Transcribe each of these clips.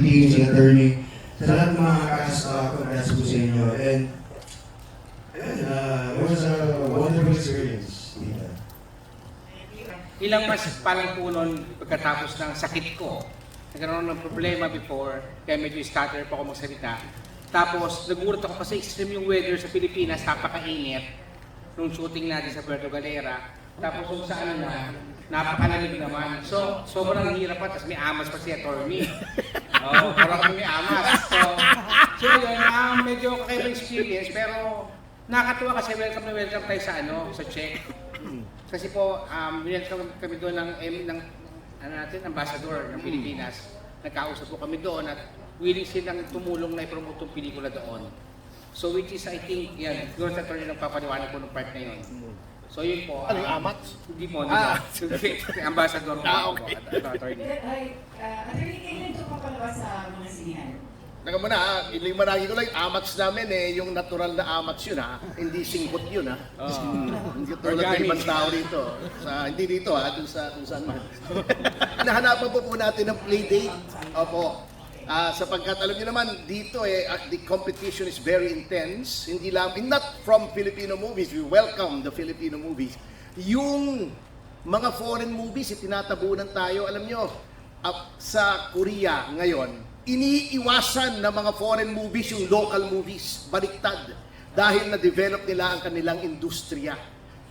team, si attorney, sa lahat ng mga cast, uh, congrats po sa inyo. And, ayun, uh, it was a wonderful experience. Yeah. Ilang mas pa lang po noon pagkatapos ng sakit ko. Nagkaroon ng problema before, kaya medyo stutter pa ako magsalita. Tapos, nagulat ako kasi extreme yung weather sa Pilipinas, napakainit. Nung shooting natin sa Puerto Galera. Tapos kung saan na, napakalamig naman. So, sobrang hirap pa, tapos may amas pa si attorney. Oo, parang kami amas. So, so yun, um, medyo kakaiba experience, pero nakakatuwa kasi welcome na welcome tayo sa ano, sa check. Kasi po, um, welcome kami doon ng, em- ng ano natin, ambassador ng Pilipinas. Nagkausap po kami doon at willing silang tumulong na i-promote yung pelikula doon. So which is I think, yan, siguro sa attorney ng papaliwanag po ng part na yun. So yun po. Ano yung ah, amat? Hindi po, Ah. hindi po. ambassador po. Ah, okay. at- at attorney. Ay, uh, attorney, kailan ito papalabas sa mga sinihan? Naga mo na, ha? Yung managi ko lang, amats namin eh, yung natural na amats yun ha. Hindi singkot yun ha. Hindi tulad ng Organic. ibang tao dito. Sa, hindi dito ha, dun sa kung saan man. Hinahanapan po po natin ng play date. Opo. Ah, sapagkat alam niyo naman dito eh ah, the competition is very intense. Hindi lang not from Filipino movies. We welcome the Filipino movies. Yung mga foreign movies itinatabunan tayo alam niyo ah, sa Korea ngayon iniiwasan ng mga foreign movies yung local movies baliktad dahil na-develop nila ang kanilang industriya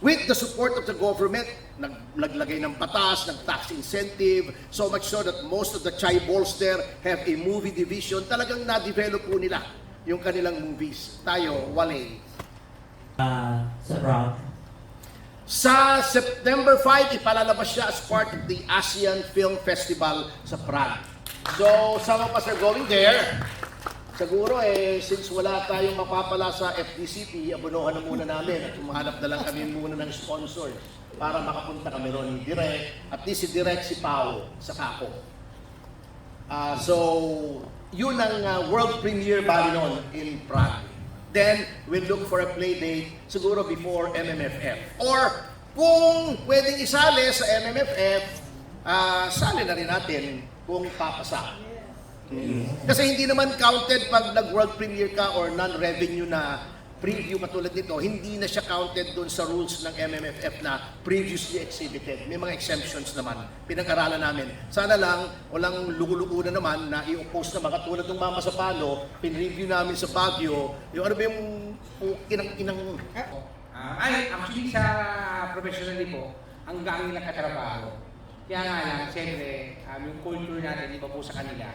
with the support of the government, nag, naglagay ng batas, ng tax incentive, so much so that most of the chai balls there have a movie division. Talagang na-develop po nila yung kanilang movies. Tayo, wale. uh, sa Prague. Sa September 5, ipalalabas siya as part of the ASEAN Film Festival sa Prague. So, some of us are going there. Siguro eh, since wala tayong mapapala sa FDCP, abunuhan na muna namin at humahanap na lang kami muna ng sponsor para makapunta kami ron ni Direk. At least si Direk si Pao sa Kako. Ah, so, yun ang ah, world premiere bali noon in Prague. Then, we'll look for a play date siguro before MMFF. Or, kung pwedeng isali sa MMFF, ah, sali na rin natin kung papasa. Kasi hindi naman counted pag nag-world premiere ka or non-revenue na preview katulad nito, hindi na siya counted doon sa rules ng MMFF na previously exhibited. May mga exemptions naman. Pinag-aralan namin. Sana lang, walang lugu na naman na i-oppose na mga tulad ng Mama sa Palo, pin-review namin sa Baguio, yung ano ba yung yung kinang, kinang, Ah, ay, actually sa professionally po, ang gaang nilang katrabaho. Kaya nga lang, siyempre, um, yung culture natin, iba po sa kanila.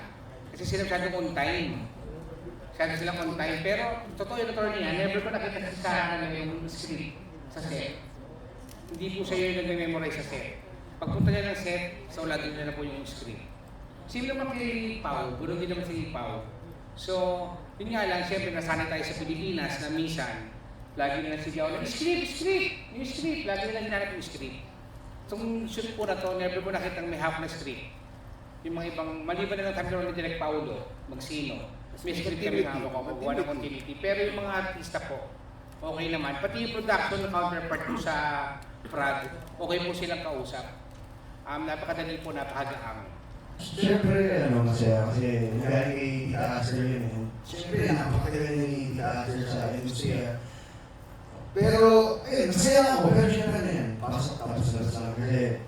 Kasi sila masyadong on time. Masyado silang on time. Pero, totoo yung attorney niya, never ko nakita sa ano, yung script sa set. Hindi po siya yung nag-memorize sa set. Pagpunta niya ng set, sa ulat niya na po yung script. Sino naman kay Pau, ganoon din naman si Pau. So, yun nga lang, siyempre nasanay tayo sa Pilipinas na minsan, lagi na sigaw na, script, script, yung script, lagi nila hinanap yung script. Itong shoot po na to, never ko nakita may half na script. Yung mga ibang, maliban na lang kami naman ni Direk Paulo, magsino. May script kami na ako, magawa ng continuity. Pero yung mga artista po, okay naman. Pati yung production ng counterpart po sa Prague, okay po silang kausap. Um, napakadali po, napakagaang. Siyempre, ano, masaya kasi galing kay Tita Aster yun eh. Siyempre, napakagaling ni Tita Aster sa industriya. Pero, eh, masaya ako. Pero siyempre na yan, pasok tapos na sa Kasi,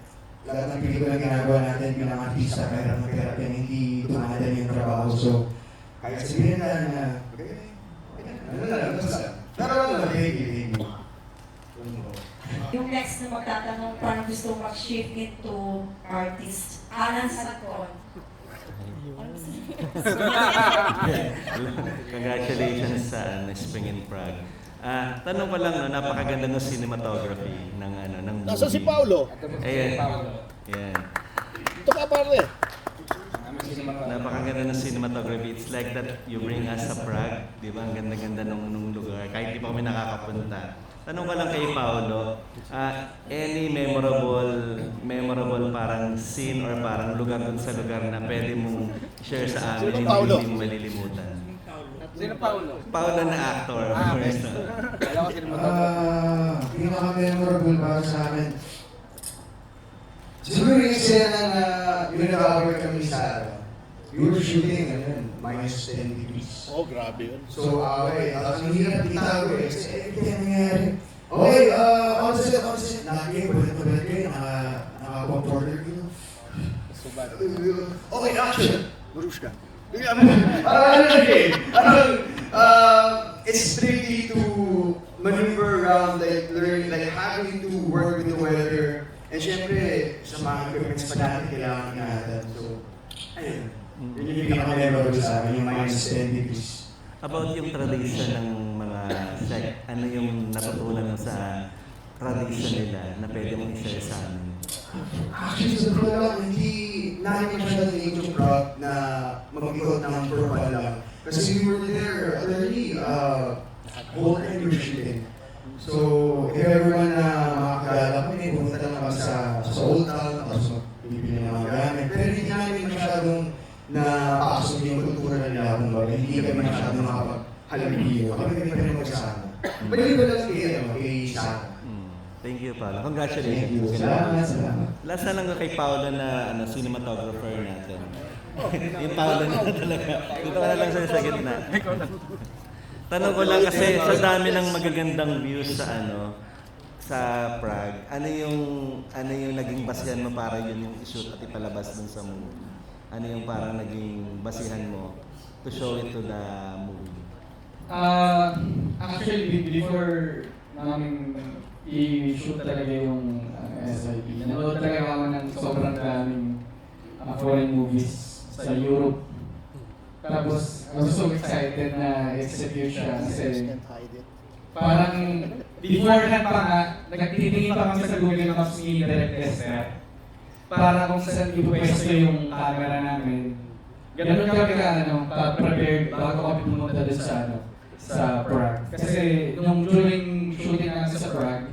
lahat ng pelikula na ginagawa natin bilang artista, mayroon ng hirap yan, hindi tumahadan yung trabaho. So, kahit sabihin na na, okay, ano na lang, basta. Ano na, thank you. Yung next na magtatanong, parang gusto mag-shift into artist. Alan Sancon. Congratulations sa ano, Spring in Prague. Ah, tanong ko lang, no, napakaganda ng cinematography ng ano ng movie. nasa si Paulo? Ayan. Paulo. Yan. Ito ka pare. Napakaganda ng cinematography. It's like that you bring us sa Prague. Di ba? Ang ganda-ganda nung, nung lugar. Kahit di pa kami nakakapunta. Tanong ko lang kay Paolo, ah, any memorable, memorable parang scene or parang lugar dun sa lugar na pwede mong share sa amin, Sino hindi Paolo? hindi mo malilimutan. Sino Paulo? Paolo na actor. Ah, first. Kala ko sinumatawag. Ah, pinaka-memorable para sa akin. Siguro yung eksena na yung nag-award kami sa we were shooting, ano yun, minus 10 degrees. Oh, grabe yun. So, uh, okay, uh, ang hirap itago eh. Kasi everything nangyayari. Okay, uh, on set, on set. Lagi, bulit na bulit kayo, naka, naka-comporter kayo. So bad. Okay, action! Marushka. Parang ano lang eh, parang, uh, it's tricky to maneuver around, like, learn, like, having to work with the weather. And syempre, sa mga equipments pa natin, kailangan natin. So, ayun. Yun yung pinaka-memorable sa akin, yung minus 10 degrees. About yung tradition ng mga sect, ano yung natutunan sa tradition nila na pwede mong i-share sa amin? Actually, sa totoo lang, hindi namin masyadong nainig yung prop na mag-ikot ng purple lang. Kasi we were there early, uh, we were shooting. So, if everyone na makakilala kami, pumunta lang kami sa, sa Old Town, tapos bibili ng mga gamit. Pero hindi namin masyadong na pasok yung kultura nila, kumbaga. Hindi kami masyadong makapaghalamiyo. Kami kami kami magsama. Balik ko lang kay, ano, kay Sara. Thank you, Paolo. Thank Congratulations. you. Salamat, salamat. Last na lang kay Paolo na ano, cinematographer natin. yung Paolo na talaga. Dito ka na lang sa, sa gitna. Tanong ko lang kasi sa dami ng magagandang views sa ano sa Prague, ano yung ano yung naging basihan mo para yun yung i-shoot at ipalabas dun sa movie? Ano yung parang naging basihan mo to show it to the movie? Ah, actually, be- before namin i-shoot talaga yung uh, SIP, nanood talaga ako ng sobrang daming uh, foreign movies sa Europe. Tapos, I was so excited na execute siya kasi parang beforehand pa nga, nagtitingin pa kami sa Google Maps ni Direct Esther para kung saan ipwesto yung camera namin. Ganun kami ka, ano, pa-prepared bago kami pumunta dun sa, ano, sa Prague. Kasi nung during shooting namin sa Prague,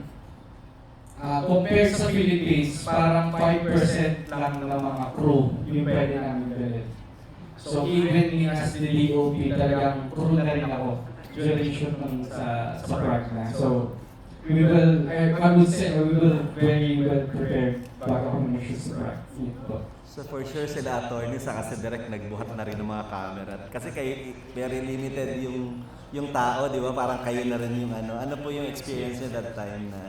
ah compared sa Philippines, parang 5% lang ng mga crew yung pwede namin bilhin. So even me as the DOP, talagang crew na rin ako during ng sa, sa Prague na. So we will, I, I would say, we will very well prepared bago kami mag-shoot sa Prague. So for sure sila attorney sa kasi direct nagbuhat na rin ng mga camera. Kasi kayo very limited yung yung tao, di ba? Parang kayo na rin yung ano. Ano po yung experience niyo that time na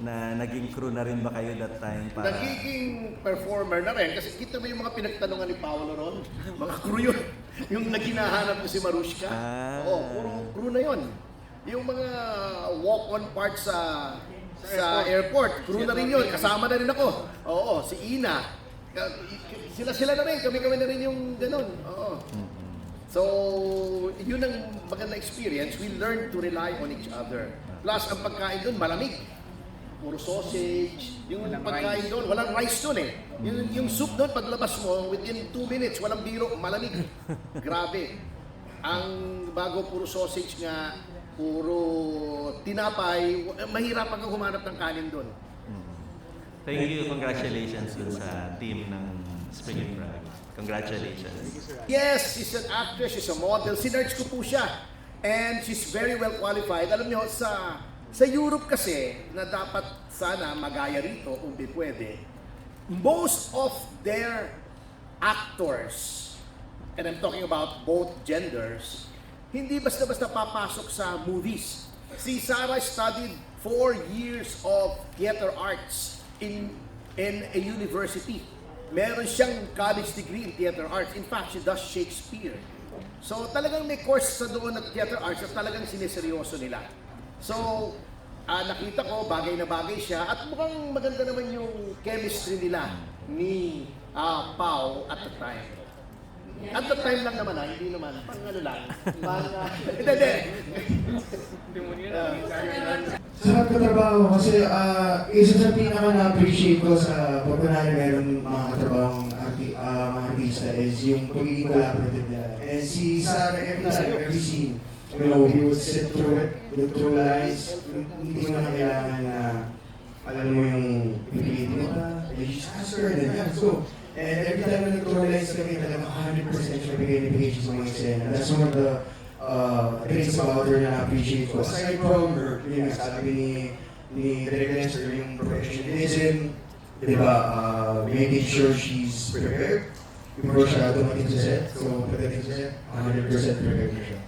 na naging crew na rin ba kayo that time para Nagiging performer na rin kasi kita mo yung mga pinagtanungan ni Paolo ron. Mga crew yun. Yung naginahanap ko si Marushka. Ah. Oo, puro crew na yun. Yung mga walk-on parts sa sa airport, crew na rin yun. Kasama na rin ako. Oo, si Ina. Sila-sila na rin, kami-kami na rin yung ganun. Oo. So, yun ang maganda experience. We learn to rely on each other. Plus, ang pagkain doon, malamig. Puro sausage. Yung pagkain doon, walang rice doon eh. Yung, yung soup doon, paglabas mo, within 2 minutes, walang biro, malamig. Grabe. Ang bago puro sausage nga, puro tinapay, mahirapan kang humanap ng kanin doon. Thank you. Congratulations dun sa team ng Spring and Prague. Congratulations. Yes, she's an actress, she's a model. Sinerge ko po siya. And she's very well qualified. Alam niyo, sa sa Europe kasi, na dapat sana magaya rito kung di pwede, most of their actors, and I'm talking about both genders, hindi basta-basta papasok sa movies. Si Sarah studied four years of theater arts in in a university. Meron siyang college degree in theater arts. In fact, she does Shakespeare. So talagang may course sa doon ng theater arts at talagang sineseryoso nila. So, ah, nakita ko, bagay na bagay siya at mukhang maganda naman yung chemistry nila ni ah, Pau at the time. At the time lang naman ah, hindi naman, pang ano lang. Pang, ah, hindi, hindi. Sarap katrabaho kasi ah, isa sa pinaka na-appreciate ko sa pag kunwari meron mga katrabahong arti, ah, mga artista is yung pagiging collaborative nila. And si Sarah, every time, every scene, you know, he would sit through it, look through lines, hindi mo na kailangan na alam mo yung pipilitin mo ba, you just ask her, then yeah, let's go. And every time na nag-throw lines kami, talaga 100% siya bigay ni Paige sa mga eksena. That's one of the uh, traits about her na appreciate ko. Aside from her, yun nga sabi ni, ni Direk Lester, yung professionalism, di ba, uh, making sure she's prepared, before siya dumating sa set. So, pagdating sa set, 100% prepared na siya.